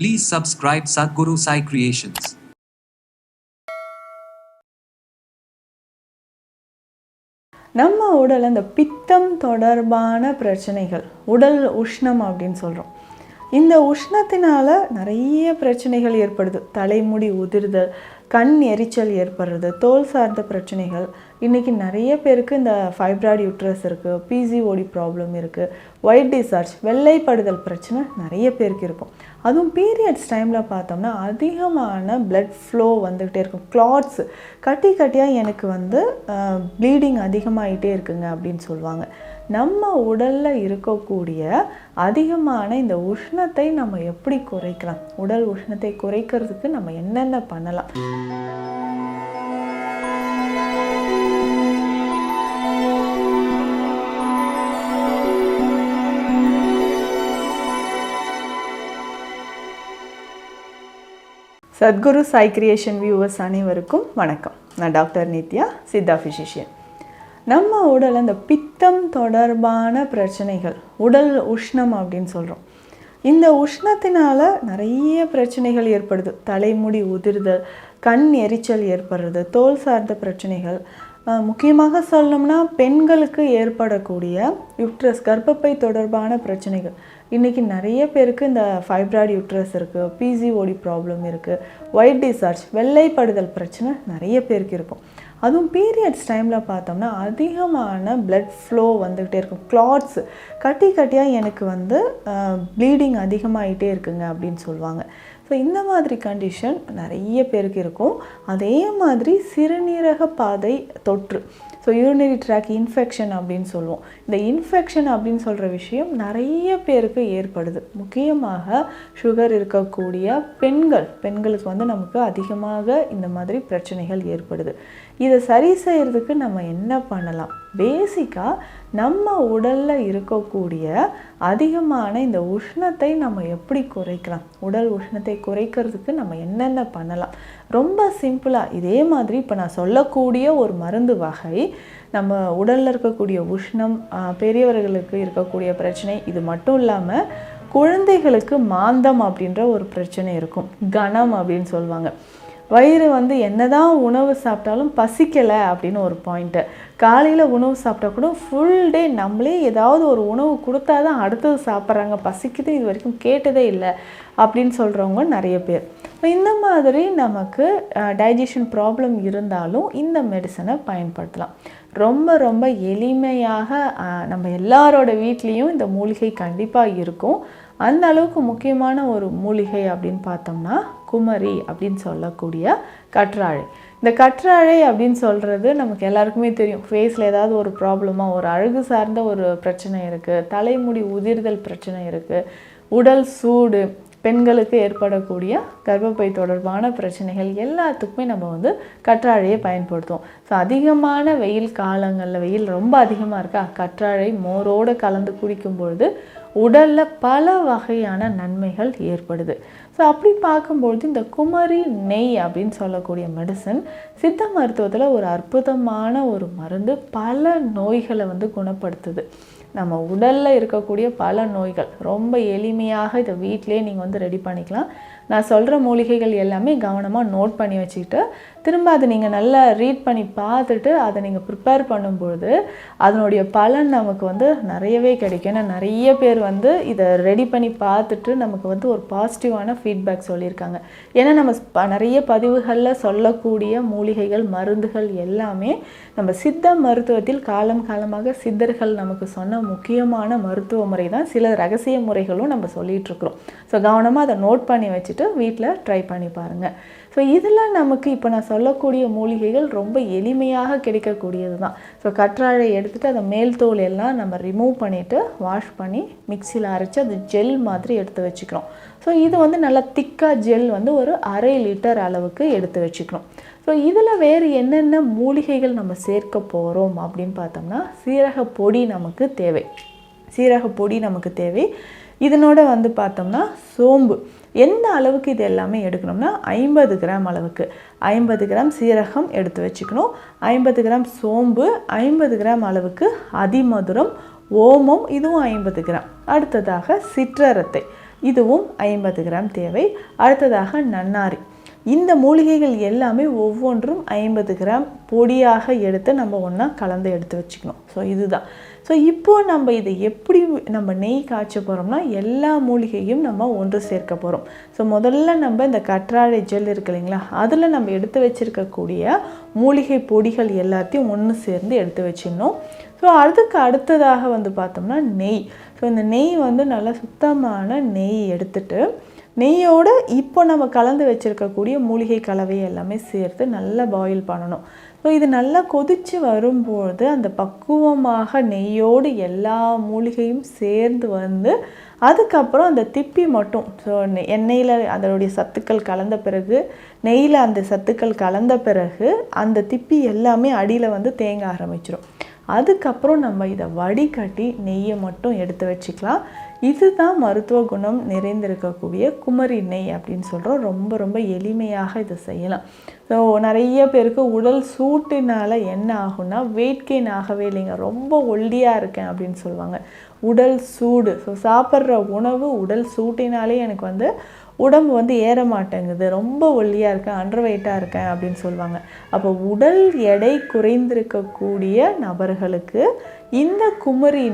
Please subscribe Sadhguru Sai Creations. நம்ம உடல் அந்த பித்தம் தொடர்பான பிரச்சனைகள் உடல் உஷ்ணம் அப்படின்னு சொல்கிறோம் இந்த உஷ்ணத்தினால நிறைய பிரச்சனைகள் ஏற்படுது. தலைமுடி உதிர்தல் கண் எரிச்சல் ஏற்படுறது தோல் சார்ந்த பிரச்சனைகள். இன்றைக்கி நிறைய பேருக்கு இந்த ஃபைப்ராய்டு யூட்ரஸ் இருக்குது பிசிஓடி ப்ராப்ளம் இருக்குது ஒயிட் டிசார்ஜ் வெள்ளைப்படுதல் பிரச்சனை நிறைய பேருக்கு இருக்கும். அதுவும் பீரியட்ஸ் டைமில் பார்த்தோம்னா அதிகமான பிளட் ஃப்ளோ வந்துக்கிட்டே இருக்கும். கிளாட்ஸ் கட்டி கட்டியாக எனக்கு வந்து ப்ளீடிங் அதிகமாகிட்டே இருக்குங்க அப்படின்னு சொல்லுவாங்க. நம்ம உடலில் இருக்கக்கூடிய அதிகமான இந்த உஷ்ணத்தை நம்ம எப்படி குறைக்கலாம்? உடல் உஷ்ணத்தை குறைக்கிறதுக்கு நம்ம என்னென்ன பண்ணலாம்? சத்குரு சாய் கிரியேஷன் வியூவர்ஸ் அனைவருக்கும் வணக்கம். நான் டாக்டர் நித்யா சித்தா ஃபிசிஷியன் நம்ம உடல் அந்த பித்தம் தொடர்பான பிரச்சனைகள் உடல் உஷ்ணம் அப்படின்னு சொல்கிறோம் இந்த உஷ்ணத்தினால நிறைய பிரச்சனைகள் ஏற்படுது. தலைமுடி உதிர்தல் கண் எரிச்சல் ஏற்படுறது தோல் சார்ந்த பிரச்சனைகள் முக்கியமாக சொல்லணும்னா பெண்களுக்கு ஏற்படக்கூடிய யுட்ரஸ் கர்ப்பப்பை தொடர்பான பிரச்சனைகள். இன்றைக்கி நிறைய பேருக்கு இந்த ஃபைப்ராய்டு யுட்ரஸ் இருக்குது பிசிஓடி ப்ராப்ளம் இருக்குது ஒயிட் டிசார்ஜ் வெள்ளைப்படுதல் பிரச்சனை நிறைய பேருக்கு இருக்கும். அதுவும் பீரியட்ஸ் டைமில் பார்த்தோம்னா அதிகமான பிளட் ஃப்ளோ வந்துக்கிட்டே இருக்கும். கிளாட்ஸ் கட்டி கட்டியாக எனக்கு வந்து ப்ளீடிங் அதிகமாகிட்டே இருக்குங்க அப்படின்னு சொல்லுவாங்க. ஸோ இந்த மாதிரி கண்டிஷன் நிறைய பேருக்கு இருக்கும். அதே மாதிரி சிறுநீரக பாதை தொற்று. ஸோ யூரினரி ட்ராக் இன்ஃபெக்ஷன் அப்படின்னு சொல்லுவோம். இந்த இன்ஃபெக்ஷன் அப்படின்னு சொல்கிற விஷயம் நிறைய பேருக்கு ஏற்படுது. முக்கியமாக சுகர் இருக்கக்கூடிய பெண்கள் பெண்களுக்கு வந்து நமக்கு அதிகமாக இந்த மாதிரி பிரச்சனைகள் ஏற்படுது. இதை சரி செய்கிறதுக்கு நம்ம என்ன பண்ணலாம்? பேசிக்காக நம்ம உடலில் இருக்கக்கூடிய அதிகமான இந்த உஷ்ணத்தை நம்ம எப்படி குறைக்கலாம்? உடல் உஷ்ணத்தை குறைக்கிறதுக்கு நம்ம என்னென்ன பண்ணலாம்? ரொம்ப சிம்பிளாக இதே மாதிரி இப்போ நான் சொல்லக்கூடிய ஒரு மருந்து வகை நம்ம உடலில் இருக்கக்கூடிய உஷ்ணம் பெரியவர்களுக்கு இருக்கக்கூடிய பிரச்சனை இது மட்டும் இல்லாமல் குழந்தைகளுக்கு மாந்தம் அப்படின்ற ஒரு பிரச்சனை இருக்கும். கணம் அப்படின்னு சொல்லுவாங்க. வயிறு வந்து என்னதான் உணவு சாப்பிட்டாலும் பசிக்கலை அப்படின்னு ஒரு பாயிண்ட்டு காலையில் உணவு சாப்பிட்டா கூட ஃபுல் டே நம்மளே ஏதாவது ஒரு உணவு கொடுத்தா தான் அடுத்தது சாப்பிட்றாங்க. பசிக்குது இது வரைக்கும் கேட்டதே இல்லை அப்படின்னு சொல்கிறவங்க நிறைய பேர். இந்த மாதிரி நமக்கு டைஜஷன் ப்ராப்ளம் இருந்தாலும் இந்த மெடிசனை பயன்படுத்தலாம். ரொம்ப ரொம்ப எளிமையாக நம்ம எல்லாரோட வீட்லேயும் இந்த மூலிகை கண்டிப்பாக இருக்கும். அந்த அளவுக்கு முக்கியமான ஒரு மூலிகை அப்படின்னு பார்த்தோம்னா குமரி அப்படின்னு சொல்லக்கூடிய கற்றாழை. இந்த கற்றாழை அப்படின்னு சொல்கிறது நமக்கு எல்லாருக்குமே தெரியும். ஃபேஸில் ஏதாவது ஒரு ப்ராப்ளமாக ஒரு அழகு சார்ந்த ஒரு பிரச்சனை இருக்குது தலைமுடி உதிர்தல் பிரச்சனை இருக்குது உடல் சூடு பெண்களுக்கு ஏற்படக்கூடிய கர்ப்பப்பை தொடர்பான பிரச்சனைகள் எல்லாத்துக்குமே நம்ம வந்து கற்றாழையை பயன்படுத்துவோம். ஸோ அதிகமான வெயில் காலங்களில் வெயில் ரொம்ப அதிகமாக இருக்கா? கற்றாழை மோரோடு கலந்து குடிக்கும் பொழுது உடலில் பல வகையான நன்மைகள் ஏற்படுது. ஸோ அப்படி பார்க்கும்பொழுது இந்த குமரி நெய் அப்படின்னு சொல்லக்கூடிய மெடிசன் சித்த மருத்துவத்தில் ஒரு அற்புதமான ஒரு மருந்து பல நோய்களை வந்து குணப்படுத்துது. நம்ம உடலில் இருக்கக்கூடிய பல நோய்கள் ரொம்ப எளிமையாக இதை வீட்டிலே நீங்கள் வந்து ரெடி பண்ணிக்கலாம். நான் சொல்கிற மூலிகைகள் எல்லாமே கவனமாக நோட் பண்ணி வச்சுக்கிட்டு திரும்ப அதை நீங்கள் நல்லா ரீட் பண்ணி பார்த்துட்டு அதை நீங்கள் ப்ரிப்பேர் பண்ணும்பொழுது அதனுடைய பலன் நமக்கு வந்து நிறையவே கிடைக்கும். ஏன்னா நிறைய பேர் வந்து இதை ரெடி பண்ணி பார்த்துட்டு நமக்கு வந்து ஒரு பாசிட்டிவான ஃபீட்பேக் சொல்லியிருக்காங்க. ஏன்னா நம்ம நிறைய பதிவுகளில் சொல்லக்கூடிய மூலிகைகள் மருந்துகள் எல்லாமே நம்ம சித்த மருத்துவத்தில் காலம் காலமாக சித்தர்கள் நமக்கு சொன்ன முக்கியமான மருத்துவ முறை தான் சில ரகசிய முறைகளும் நம்ம சொல்லிகிட்ருக்குறோம் இருக்கிறோம். ஸோ கவனமாக அதை நோட் பண்ணி வச்சுட்டு வீட்டில் ட்ரை பண்ணி பாருங்கள் ஸோ இதில் நமக்கு இப்போ நான் சொல்லக்கூடிய மூலிகைகள் ரொம்ப எளிமையாக கிடைக்கக்கூடியது தான் ஸோ கற்றாழை எடுத்துகிட்டு அதை மேல் தோல் எல்லாம் நம்ம ரிமூவ் பண்ணிவிட்டு வாஷ் பண்ணி மிக்சியில் அரைச்சி அது ஜெல் மாதிரி எடுத்து வச்சுக்கிறோம். ஸோ இது வந்து நல்லா திக்காக ஜெல் வந்து ஒரு அரை லிட்டர் அளவுக்கு எடுத்து வச்சுக்கணும் ஸோ இதில் வேறு என்னென்ன மூலிகைகள் நம்ம சேர்க்க போகிறோம் அப்படின்னு பார்த்தோம்னா சீரக பொடி நமக்கு தேவை. சீரக பொடி நமக்கு தேவை. இதனோட வந்து பார்த்தோம்னா சோம்பு. எந்த அளவுக்கு இது எல்லாமே எடுக்கணும்னா ஐம்பது கிராம் அளவுக்கு. ஐம்பது கிராம் சீரகம் எடுத்து வச்சுக்கணும். ஐம்பது கிராம் சோம்பு ஐம்பது கிராம் அளவுக்கு அதிமதுரம் ஓமம் இதுவும் ஐம்பது கிராம். அடுத்ததாக சிற்றரத்தை. இதுவும் ஐம்பது கிராம் தேவை. அடுத்ததாக நன்னாரி. இந்த மூலிகைகள் எல்லாமே ஒவ்வொன்றும் ஐம்பது கிராம் பொடியாக எடுத்து நம்ம ஒன்றா கலந்து எடுத்து வச்சுக்கணும். ஸோ இதுதான். ஸோ இப்போ நம்ம இதை எப்படி நம்ம நெய் காய்ச்ச போகிறோம்னா எல்லா மூலிகையும் நம்ம ஒன்று சேர்க்க போகிறோம் ஸோ முதல்ல நம்ம இந்த கற்றாழை ஜெல் இருக்கு இல்லைங்களா அதில் நம்ம எடுத்து வச்சிருக்கக்கூடிய மூலிகை பொடிகள் எல்லாத்தையும் ஒன்று சேர்ந்து எடுத்து வச்சிடணும். ஸோ அதுக்கு அடுத்ததாக வந்து பார்த்தோம்னா நெய். ஸோ இந்த நெய் வந்து நல்லா சுத்தமான நெய் எடுத்துட்டு நெய்யோடு இப்போ நம்ம கலந்து வச்சுருக்கக்கூடிய மூலிகை கலவை எல்லாமே சேர்த்து நல்லா பாயில் பண்ணணும். ஸோ இது நல்லா கொதித்து வரும்போது அந்த பக்குவமாக நெய்யோடு எல்லா மூலிகையும் சேர்ந்து வந்து அதுக்கப்புறம் அந்த திப்பி மட்டும் ஸோ எண்ணெயில் அதனுடைய சத்துக்கள் கலந்த பிறகு நெய்யில் அந்த சத்துக்கள் கலந்த பிறகு அந்த திப்பி எல்லாமே அடியில் வந்து தேங்க ஆரம்பிச்சிடும் அதுக்கப்புறம் நம்ம இதை வடிகட்டி நெய்யை மட்டும் எடுத்து வச்சுக்கலாம். இதுதான் மருத்துவ குணம் நிறைந்திருக்கக்கூடிய குமரி நெய் அப்படின்னு சொல்கிறோம் ரொம்ப ரொம்ப எளிமையாக இதை செய்யலாம். ஸோ நிறைய பேருக்கு உடல் சூட்டினால் என்ன ஆகும்னா வெயிட் கெயின் ஆகவே இல்லைங்க. ரொம்ப ஒல்லியாக இருக்கேன் அப்படின்னு சொல்லுவாங்க. உடல் சூடு. ஸோ சாப்பிட்ற உணவு உடல் சூட்டினாலே எனக்கு வந்து உடம்பு வந்து ஏற மாட்டேங்குது ரொம்ப ஒல்லியாக இருக்கேன் அண்டர் வெயிட்டாக இருக்கேன் அப்படின்னு சொல்லுவாங்க. அப்போ உடல் எடை குறைந்திருக்கக்கூடிய நபர்களுக்கு இந்த குமரி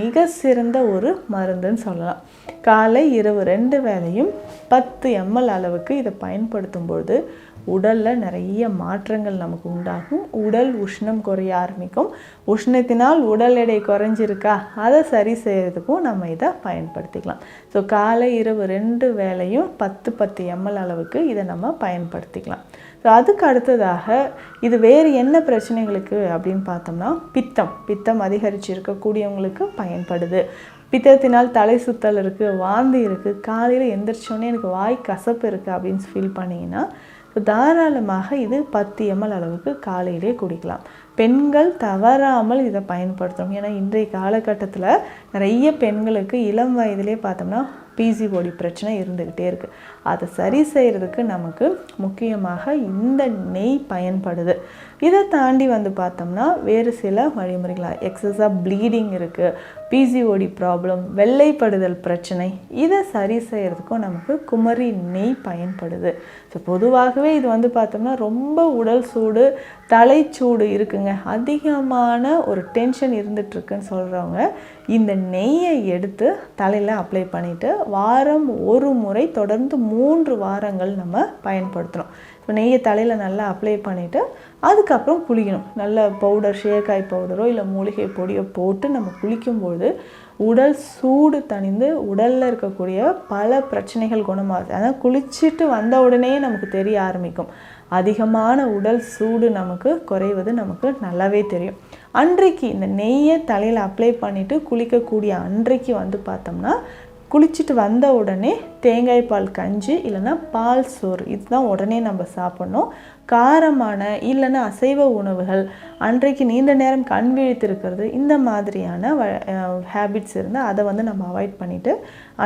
மிக சிறந்த ஒரு மருந்துன்னு சொல்லலாம். காலை இரவு ரெண்டு வேளையும் பத்து எம்எல் அளவுக்கு இதை பயன்படுத்தும் பொழுது உடலில் நிறைய மாற்றங்கள் நமக்கு உண்டாகும். உடல் உஷ்ணம் குறைய ஆரம்பிக்கும். உஷ்ணத்தினால் உடல் எடை குறைஞ்சிருக்கா? அதை சரி செய்கிறதுக்கும் நம்ம இதை பயன்படுத்திக்கலாம். ஸோ காலை இரவு ரெண்டு வேலையும் பத்து பத்து எம்எல் அளவுக்கு இதை நம்ம பயன்படுத்திக்கலாம். ஸோ அதுக்கு அடுத்ததாக இது வேறு என்ன பிரச்சனைகளுக்கு அப்படின்னு பார்த்தோம்னா பித்தம். பித்தம் அதிகரிச்சு இருக்கக்கூடியவங்களுக்கு பயன்படுது. பித்தத்தினால் தலை சுத்தல் இருக்குது வாந்தி இருக்குது காலையில் எந்திரிச்சோடனே எனக்கு வாய் கசப்பு இருக்குது அப்படின்னு ஃபீல் பண்ணிங்கன்னா ஸோ தாராளமாக இது பத்து எம்எல் அளவுக்கு காலையிலே குடிக்கலாம். பெண்கள் தவறாமல் இதை பயன்படுத்தணும். ஏன்னா இன்றைய காலகட்டத்தில் நிறைய பெண்களுக்கு இளம் வயதிலே பார்த்தோம்னா பிசிஓடி பிரச்சனை இருந்துக்கிட்டே இருக்குது அதை சரி செய்கிறதுக்கு நமக்கு முக்கியமாக இந்த நெய் பயன்படுது. இதை தாண்டி வந்து பார்த்தோம்னா வேறு சில வழிமுறைகளாக எக்ஸஸாக ப்ளீடிங் இருக்குது பிசிஓடி ப்ராப்ளம் வெள்ளைப்படுதல் பிரச்சனை இதை சரி செய்கிறதுக்கும் நமக்கு குமரி நெய் பயன்படுது. ஸோ பொதுவாகவே இது வந்து பார்த்தோம்னா ரொம்ப உடல் சூடு தலைச்சூடு இருக்குங்க. அதிகமான ஒரு டென்ஷன் இருந்துகிட்ருக்குன்னு சொல்கிறவங்க இந்த நெய்யை எடுத்து தலையில் அப்ளை பண்ணிவிட்டு வாரம் ஒரு முறை தொடர்ந்து மூன்று வாரங்கள் நம்ம பயன்படுத்தணும். இப்போ நெய்யை தலையில் நல்லா அப்ளை பண்ணிவிட்டு அதுக்கப்புறம் குளிக்கணும் நல்ல பவுடர் ஷேக்காய் பவுடரோ இல்லை மூலிகை பொடியோ போட்டு நம்ம குளிக்கும்போது உடல் சூடு தணிந்து உடலில் இருக்கக்கூடிய பல பிரச்சனைகள் குணமாகுது. அதான் குளிச்சுட்டு வந்த உடனே நமக்கு தெரிய ஆரம்பிக்கும். அதிகமான உடல் சூடு நமக்கு குறைவது நமக்கு நல்லாவே தெரியும். அன்றைக்கு இந்த நெய்யை தலையில் அப்ளை பண்ணிவிட்டு குளிக்கக்கூடிய அன்றைக்கு வந்து பார்த்தோம்னா குளிச்சுட்டு வந்த உடனே தேங்காய் பால் கஞ்சி இல்லைன்னா பால் சோறு இதுதான் உடனே நம்ம சாப்பிட்ணும். காரமான இல்லைன்னா அசைவ உணவுகள் அன்றைக்கு நீண்ட நேரம் கண் விழித்திருக்கிறது இந்த மாதிரியான ஹேபிட்ஸ் இருந்தால் அதை வந்து நம்ம அவாய்ட் பண்ணிவிட்டு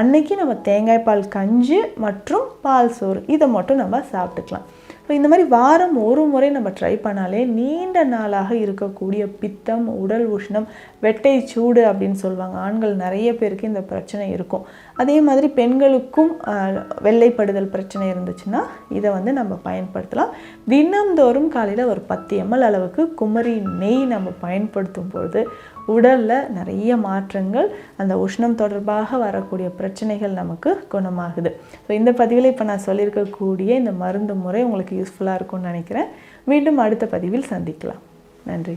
அன்னைக்கு நம்ம தேங்காய் பால் கஞ்சி மற்றும் பால் சோறு இதை மட்டும் நம்ம சாப்பிட்டுக்கலாம். இப்போ இந்த மாதிரி வாரம் ஒரு முறை நம்ம ட்ரை பண்ணாலே நீண்ட நாளாக இருக்கக்கூடிய பித்தம் உடல் உஷ்ணம் வெட்டை சூடு அப்படின்னு சொல்லுவாங்க. ஆண்கள் நிறைய பேருக்கு இந்த பிரச்சனை இருக்கும். அதே மாதிரி பெண்களுக்கும் வெள்ளைப்படுதல் பிரச்சனை இருந்துச்சுன்னா இதை வந்து நம்ம பயன்படுத்தலாம். தினம்தோறும் காலையில் ஒரு பத்து எம்எல் அளவுக்கு குமரி நெய் நம்ம பயன்படுத்தும் பொழுது உடலில் நிறைய மாற்றங்கள் அந்த உஷ்ணம் தொடர்பாக வரக்கூடிய பிரச்சனைகள் நமக்கு குணமாகுது. ஸோ இந்த பதிவில் இப்போ நான் சொல்லியிருக்கக்கூடிய இந்த மருந்து முறை உங்களுக்கு யூஸ்ஃபுல்லாக இருக்கும்னு நினைக்கிறேன். மீண்டும் அடுத்த பதிவில் சந்திக்கலாம். நன்றி.